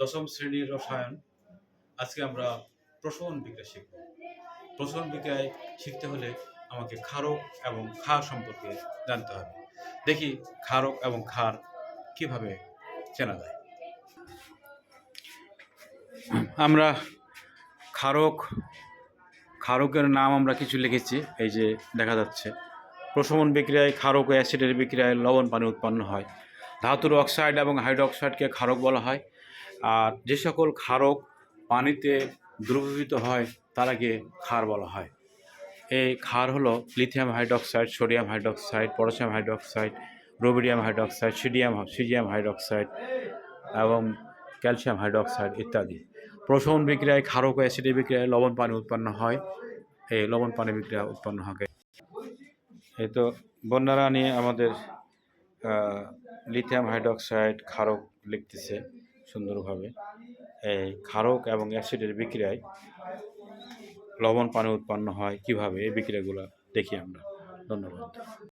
দশম শ্রেণির রসায়ন। আজকে আমরা প্রসরণ বিক্রিয়া শিখব। প্রসরণ বিক্রিয়ায় শিখতে হলে আমাকে ক্ষারক এবং ক্ষার সম্পর্কে জানতে হবে। দেখি ক্ষারক এবং ক্ষার কীভাবে চেনা যায়। আমরা ক্ষারক, ক্ষারকের নাম আমরা কিছু লিখেছি, এই যে দেখা যাচ্ছে। প্রশমন বিক্রিয়ায় ক্ষারক ও অ্যাসিডের বিক্রিয়ায় লবণ পানি উৎপন্ন হয়। ধাতুর অক্সাইড এবং হাইড্রোক্সাইডকে ক্ষারক বলা হয়। আর যে সকল ক্ষারক পানিতে দ্রবীভূত হয়, তারাকে ক্ষার বলা হয়। এই ক্ষার হলো lithium hydroxide sodium hydroxide potassium hydroxide rubidium hydroxide সিডিয়াম caesium hydroxide এবং ক্যালসিয়াম হাইড্রক্সাইড ইত্যাদি। প্রশমন বিক্রিয়ায় ক্ষারক অ্যাসিডের বিক্রিয়ায় লবণ পানি উৎপন্ন হয়। এই লবণ পানি বিক্রিয়া উৎপন্ন হবে এই তো বন্যারা নিয়ে আমাদের লিথিয়াম হাইড্রক্সাইড ক্ষারক লিখতেছে। সুন্দরভাবে এই ক্ষারক এবং অ্যাসিডের বিক্রিয়ায় লবণ পানি উৎপন্ন হয়। কীভাবে এই বিক্রিয়াগুলো দেখি আমরা? ধন্যবাদ।